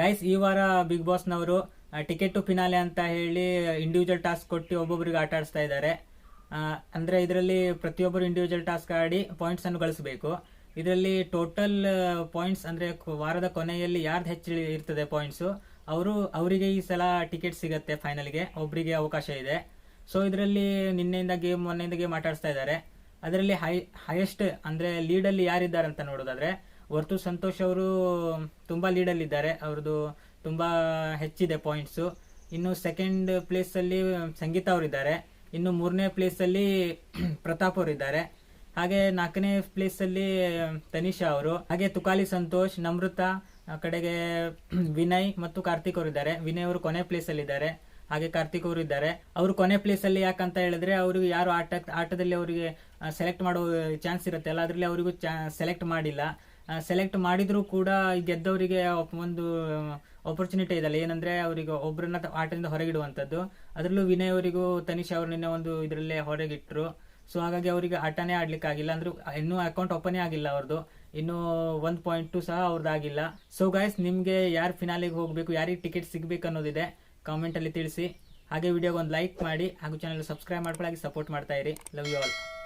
Guys ಈ ವಾರ big ಬಾಸ್ನವರು ಟಿಕೆಟ್ ಟು ಫಿನಾಲೆ ಅಂತ ಹೇಳಿ ಇಂಡಿವಿಜುವಲ್ ಟಾಸ್ಕ್ ಕೊಟ್ಟು ಒಬ್ಬೊಬ್ಬರಿಗೆ ಆಟ ಆಡಿಸ್ತಾ ಇದ್ದಾರೆ. ಅಂದರೆ ಇದರಲ್ಲಿ ಪ್ರತಿಯೊಬ್ಬರು ಇಂಡಿವಿಜುವಲ್ ಟಾಸ್ಕ್ ಆಡಿ ಪಾಯಿಂಟ್ಸ್ ಅನ್ನು ಗಳಿಸಬೇಕು. ಇದರಲ್ಲಿ ಟೋಟಲ್ ಪಾಯಿಂಟ್ಸ್ ಅಂದರೆ ವಾರದ ಕೊನೆಯಲ್ಲಿ ಯಾರ್ದು ಹೆಚ್ಚು ಇರ್ತದೆ ಪಾಯಿಂಟ್ಸು ಅವರು, ಅವರಿಗೆ ಈ ಸಲ ಟಿಕೆಟ್ ಸಿಗುತ್ತೆ ಫೈನಲ್ಗೆ ಒಬ್ಬರಿಗೆ ಅವಕಾಶ ಇದೆ. ಸೊ ಇದರಲ್ಲಿ ನಿನ್ನೆಯಿಂದ ಗೇಮ್ ಮೊನ್ನೆಯಿಂದ ಗೇಮ್ ಆಟಾಡಿಸ್ತಾ ಇದ್ದಾರೆ. ಅದರಲ್ಲಿ ಹೈ ಹೈಯೆಸ್ಟ್ ಅಂದರೆ ಲೀಡಲ್ಲಿ ಯಾರಿದ್ದಾರೆ ಅಂತ ನೋಡೋದಾದ್ರೆ ವರ್ತು ಸಂತೋಷ್ ಅವರು ತುಂಬ ಲೀಡಲ್ಲಿದ್ದಾರೆ ಅವ್ರದ್ದು ತುಂಬ ಹೆಚ್ಚಿದೆ ಪಾಯಿಂಟ್ಸು ಇನ್ನು ಸೆಕೆಂಡ್ ಪ್ಲೇಸಲ್ಲಿ ಸಂಗೀತ ಅವರಿದ್ದಾರೆ. ಇನ್ನು ಮೂರನೇ ಪ್ಲೇಸಲ್ಲಿ ಪ್ರತಾಪ್ ಅವರಿದ್ದಾರೆ. ಹಾಗೆ ನಾಲ್ಕನೇ ಪ್ಲೇಸಲ್ಲಿ ತನಿಷಾ ಅವರು. ಹಾಗೆ ತುಕಾಲಿ ಸಂತೋಷ್ ನಮೃತ ಕಡೆಗೆ ವಿನಯ್ ಮತ್ತು ಕಾರ್ತಿಕ್ ಅವರಿದ್ದಾರೆ. ವಿನಯ್ ಅವರು ಕೊನೆ ಪ್ಲೇಸಲ್ಲಿದ್ದಾರೆ ಹಾಗೆ ಕಾರ್ತಿಕ್ ಅವರು ಇದ್ದಾರೆ. ಅವರು ಕೊನೆ ಪ್ಲೇಸಲ್ಲಿ ಯಾಕಂತ ಹೇಳಿದ್ರೆ ಅವ್ರಿಗೆ ಯಾರು ಆಟ, ಆಟದಲ್ಲಿ ಅವರಿಗೆ ಸೆಲೆಕ್ಟ್ ಮಾಡೋ ಚಾನ್ಸ್ ಇರುತ್ತೆ ಅಲ್ಲ, ಅದರಲ್ಲಿ ಅವರಿಗೂ ಚಾ ಸೆಲೆಕ್ಟ್ ಮಾಡಿಲ್ಲ. ಸೆಲೆಕ್ಟ್ ಮಾಡಿದರೂ ಕೂಡ ಗೆದ್ದವರಿಗೆ ಒಂದು ಆಪರ್ಚುನಿಟಿ ಇದೆಲ್ಲ. ಏನಂದ್ರೆ ಅವರಿಗೆ ಒಬ್ಬರನ್ನ ಆಟದಿಂದ ಹೊರಗಿಡುವಂಥದ್ದು. ಅದರಲ್ಲೂ ವಿನಯ್ ಅವರಿಗೂ ತನಿಷಾ ಅವರು ನಿನ್ನೆ ಒಂದು ಇದರಲ್ಲೇ ಹೊರಗಿಟ್ಟರು ಸೊ ಹಾಗಾಗಿ ಅವರಿಗೆ ಆಟನೇ ಆಡ್ಲಿಕ್ಕೆ ಆಗಿಲ್ಲ. ಅಂದ್ರೆ, ಇನ್ನೂ ಅಕೌಂಟ್ ಓಪನೇ ಆಗಿಲ್ಲ ಅವ್ರದ್ದು ಇನ್ನು ಒಂದ್ ಪಾಯಿಂಟ್ ಟು ಸಹ ಅವ್ರದ್ದಾಗಿಲ್ಲ ಸೊ ಗಾಯ್ಸ್ ನಿಮಗೆ ಯಾರು ಫಿನಾಲಿಗೆ ಹೋಗಬೇಕು, ಯಾರಿಗೆ ಟಿಕೆಟ್ ಸಿಗ್ಬೇಕು ಅನ್ನೋದಿದೆ ಕಾಮೆಂಟ್ ಅಲ್ಲಿ ತಿಳಿಸಿ. ಹಾಗೆ ವಿಡಿಯೋಗೆ ಒಂದು ಲೈಕ್ ಮಾಡಿ, ಹಾಗೂ ಚಾನಲ್ ಸಬ್ಸ್ಕ್ರೈಬ್ ಮಾಡ್ಕೊಳ್ಳಿ ಸಪೋರ್ಟ್ ಮಾಡ್ತಾ ಇರಿ. Love you all